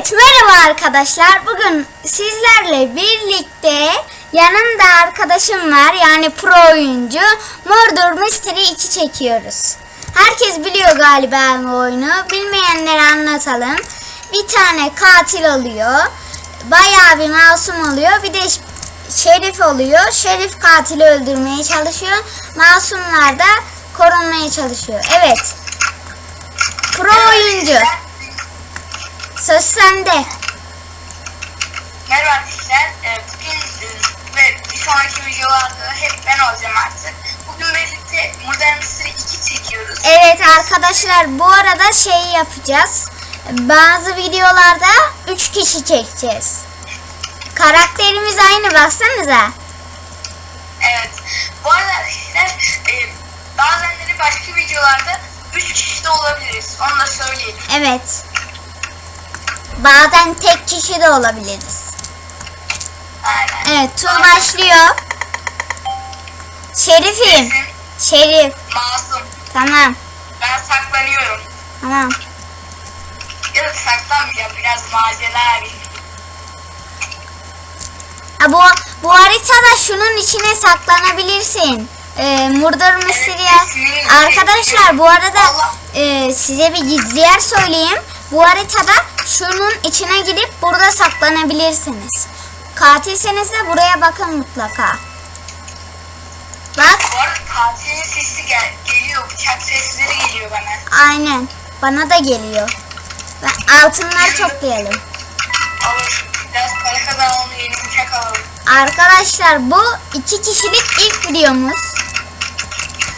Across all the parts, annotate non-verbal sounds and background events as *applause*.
Evet merhaba arkadaşlar. Bugün sizlerle birlikte yanımda arkadaşım var yani pro oyuncu Murder Mystery 2 çekiyoruz. Herkes biliyor galiba bu oyunu. Bilmeyenlere anlatalım. Bir tane katil oluyor. Bayağı bir masum oluyor. Bir de şerif oluyor. Şerif katili öldürmeye çalışıyor. Masumlar da korunmaya çalışıyor. Evet. Pro oyuncu. Söz sende. Merhaba arkadaşlar. Ee, Bugün e, ve bir sonraki videolarda hep ben olacağım artık. Bugün birlikte Modern Mystery 2 çekiyoruz. Evet arkadaşlar bu arada şey yapacağız. Bazı videolarda 3 kişi çekeceğiz. Karakterimiz aynı baksanıza. Evet. Bu arada arkadaşlar e, bazenleri başka videolarda 3 kişi de olabiliriz. Onu da söyleyelim. Evet. Bazen tek kişi de olabiliriz. Evet tur başlıyor. Şerifim. Şerif. Masum. Tamam. Ben saklanıyorum. Tamam. Da saklanmayacağım. Biraz macera arayayım. Ha, bu, bu haritada şunun içine saklanabilirsin. Ee, Murder Mystery'e. Arkadaşlar bu arada e, size bir gizli yer söyleyeyim. Bu haritada şunun içine girip burada saklanabilirsiniz. Katilseniz de buraya bakın mutlaka. Bak Bu arada katilin sesi gel geliyor. Bıçak sesleri geliyor bana. aynen bana da geliyor. Ve altınlar toplayalım. Alır. Biraz para kazanalım. Yeni bıçak alalım. Arkadaşlar bu iki kişilik ilk videomuz.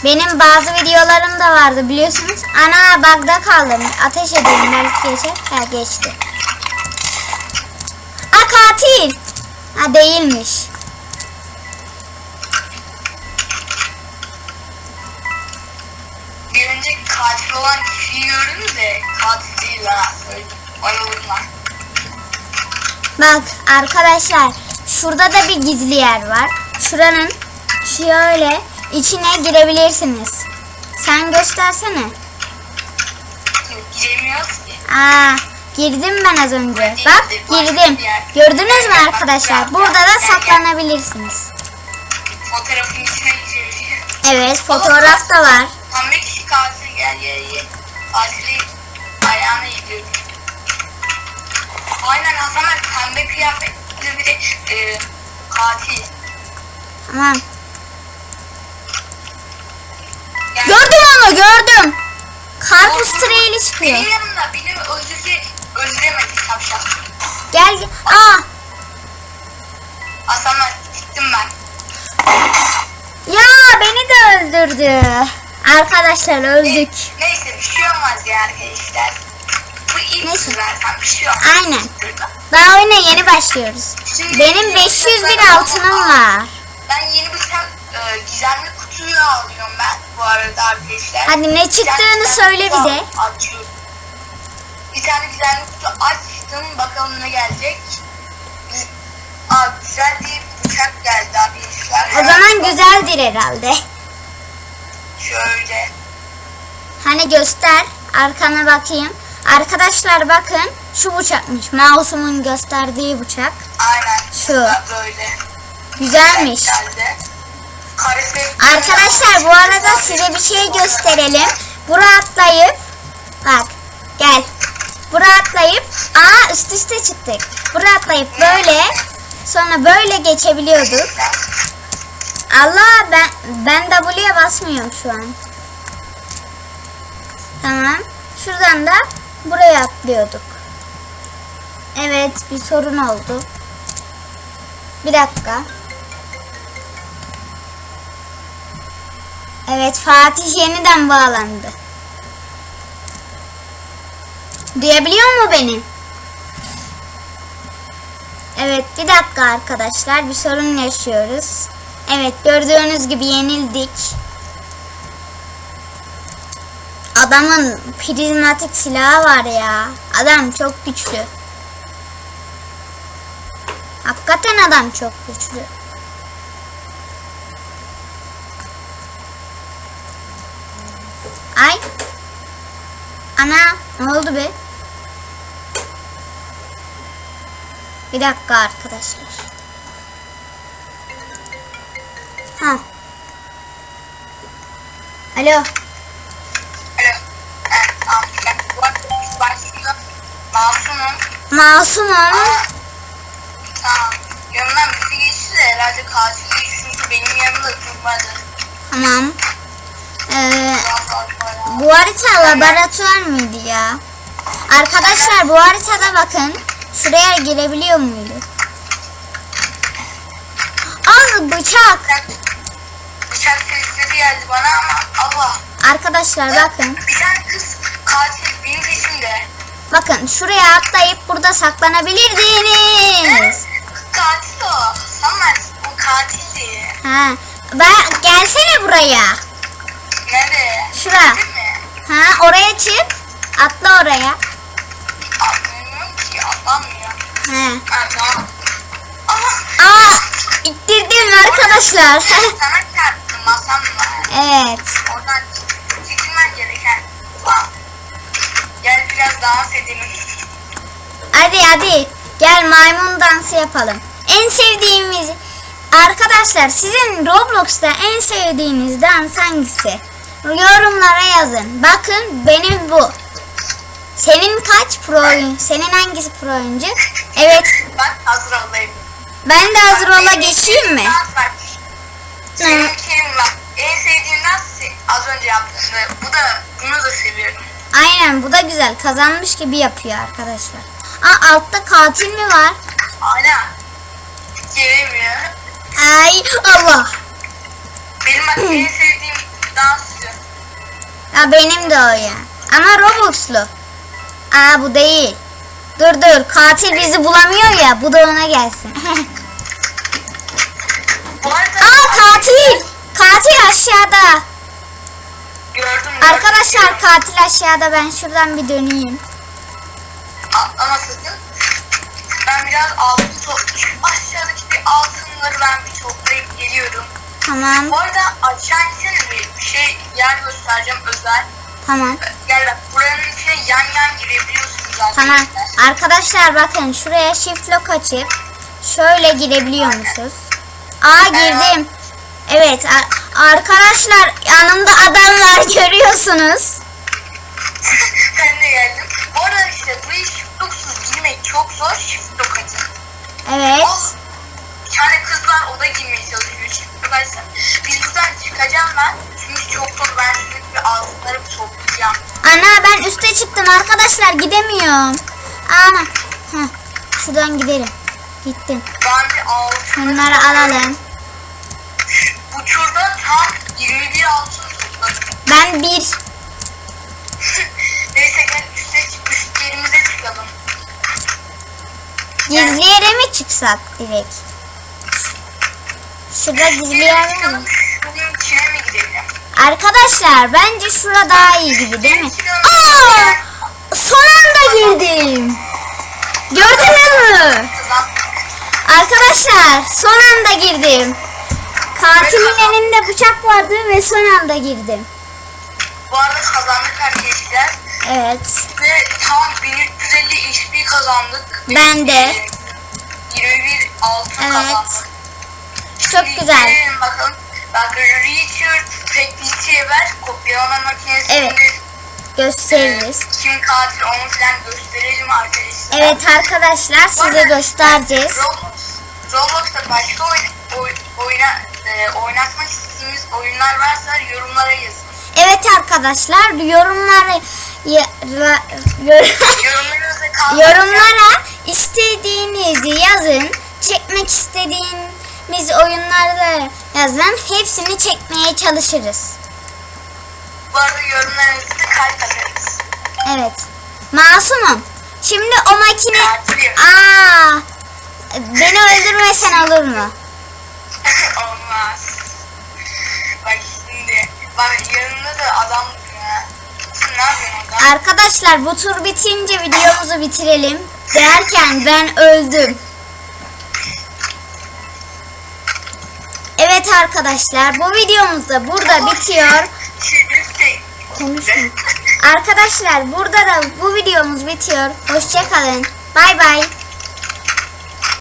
Benim bazı videolarım da vardı biliyorsunuz. Ana bug'da kaldım. Ateş edeyim belki geçer. Ha geçti. A katil. Ha değilmiş. Bir önceki katil olan kişiyi gördünüz de katil değil ha. Öyle. Onu vurma. Bak arkadaşlar şurada da bir gizli yer var. Şuranın şöyle içine girebilirsiniz. Sen göstersene. Giremiyoruz ki. Aa, girdim ben az önce. Bak girdim. Gördünüz mü arkadaşlar? Burada da saklanabilirsiniz. Fotoğrafın içine girebiliyor. Evet fotoğraf da var. Pembe kişi katil gel gel gel. Katili ayağına gidiyor. Aynen Hasan abi pembe kıyafetli bir de e, katil. Tamam. Onu gördüm. Karpuz treyli çıkıyor. Benim yanımda benim öldürdü, öldüremedi tavşan. Gel gel. Aa abi gittim ben. ya beni de öldürdü. Arkadaşlar öldük. Neyse bir şey olmaz ya arkadaşlar. Bu ilk Neyse. zaten bir şey olmaz. Aynen. Daha oyuna yeni başlıyoruz. Benim 500 bin altınım var. Ben yeni bir tane e, gizemli kutuyu alıyorum bu arada arkadaşlar. Hadi ne çıktığını söyle bize. Açıyorum. Bir tane gizemli kutu açtım bakalım ne gelecek. Aa, güzel bir bıçak geldi arkadaşlar. O zaman güzeldir herhalde. Şöyle. Hani göster. Arkana bakayım. Arkadaşlar bakın. Şu bıçakmış. Mouse'umun gösterdiği bıçak. Aynen. Şu. Böyle. Güzelmiş. Geldi. Arkadaşlar bu arada size bir şey gösterelim. Buraya atlayıp bak gel. Buraya atlayıp aa üst üste çıktık. Buraya atlayıp böyle sonra böyle geçebiliyorduk. Allah ben ben W'ye basmıyorum şu an. Tamam. Şuradan da buraya atlıyorduk. Evet bir sorun oldu. Bir dakika. Evet Fatih yeniden bağlandı. Duyabiliyor mu beni? Evet bir dakika arkadaşlar bir sorun yaşıyoruz. Evet gördüğünüz gibi yenildik. Adamın prizmatik silahı var ya. Adam çok güçlü. Hakikaten adam çok güçlü. Ay. Ana ne oldu be? Bir dakika arkadaşlar. Ha. Alo. Masumum. Masumum. Ama tamam. Yanımdan biri geçti de herhalde katil değil çünkü benim yanımda durmadı. Tamam. Bu harita laboratuvar mıydı ya? Arkadaşlar bu haritada bakın. Şuraya girebiliyor muydu? Al bıçak. Bıçak- Bıçak sesleri geldi bana ama Allah. Arkadaşlar bakın. Bir tane kız katil benim peşimde. Bakın şuraya atlayıp burada saklanabilirdiniz. Katil o. Ama o katildi. Ha. Ben gelsene buraya. Nerede? Şura. Ha oraya çık. Atla oraya. Atlamıyorum ki atlamıyor. Ha. Ha tamam. Ama Aa, ittirdim arkadaşlar. sana çarptım masamla. evet. Oradan çekilmen gereken. Bak. Gel biraz dans edelim. Hadi hadi. Gel maymun dansı yapalım. En sevdiğimiz arkadaşlar sizin Roblox'ta en sevdiğiniz dans hangisi? Yorumlara yazın. Bakın benim bu. Senin kaç pro oyun? Senin hangisi pro oyuncu? Evet. Bak hazır olayım. Ben de hazır ola geçeyim mi? Senin var? En sevdiğin dans az önce yaptın ve bu da bunu da seviyorum. Aynen bu da güzel. Kazanmış gibi yapıyor arkadaşlar. Aa altta katil mi var? Hala gelemiyor. Ay Allah. Benim en *clears throat* sevdiğim. Ya benim de o ya. Ama Robux'lu. Aa bu değil. Dur dur katil bizi bulamıyor ya bu da ona gelsin. Aa katil. Katil aşağıda. gördüm. gördüm. Arkadaşlar katil aşağıda ben şuradan bir döneyim. Atlama sakın. Ben biraz altın top... Şu aşağıdaki bir altınları ben bir toplayıp geliyorum. Tamam Bu arada aşağı insene bir, şey yer göstereceğim özel. tamam Gel bak buranın içine yan yan girebiliyorsunuz zaten. tamam. Arkadaşlar bakın şuraya shift lock açıp şöyle girebiliyormuşuz. Aa girdim. Evet arkadaşlar yanımda adam var *laughs* görüyorsunuz. *laughs* ben de geldim. Bu arada işte bu iş shift locksuz girmek çok zor. Shift lock açın. Evet. O bir tane kız var o da girmeye çalışıyor Ana ben üste çıktım arkadaşlar gidemiyorum. Ana. Heh, şuradan gidelim. Gittim. Ben. Şunları alalım. Bu turda tam 21 altın. Ben bir. *laughs* Neyse gel üste çık, üst yerimize çıkalım. Gizli yere mi çıksak direkt? Şurada gizli yer var Arkadaşlar bence şura daha iyi gibi değil mi? Aa! Son anda girdim. Gördünüz mü? Arkadaşlar son anda girdim. Katilin elinde bıçak vardı ve son anda girdim. Bu arada kazandık arkadaşlar. Evet. Ve tam 1350 XP kazandık. Ben de. 21 altın Evet. kazandık. Çok Şimdi güzel. bakalım. Bak Richard Pekliçi'ye ver. Kopyalama makinesinde Evet. Gösteririz. kim katil onu falan gösterelim arkadaşlar. Evet arkadaşlar size göstereceğiz. Roblox, Roblox'ta başka oy, oyuna, e, oynatmak istediğiniz oyunlar varsa yorumlara yazın. Evet arkadaşlar yorumlara ya- ra- yor- yorumlara istediğinizi yazın. Çekmek istediğimiz oyunlarda yazın. Hepsini çekmeye çalışırız. Bu arada yorumlarınızı da kalp atarız. Evet. Masumum. Şimdi o makine... Katilim. Aa! Beni öldürmesen olur mu? *laughs* Olmaz. Bak şimdi. Bak yanında da adam. Sen ne yapıyorsun orada? Arkadaşlar bu tur bitince videomuzu bitirelim. Derken ben öldüm. Evet arkadaşlar bu videomuz da burada bitiyor. Konuşma. Arkadaşlar burada da bu videomuz bitiyor. Hoşçakalın. Bay bay.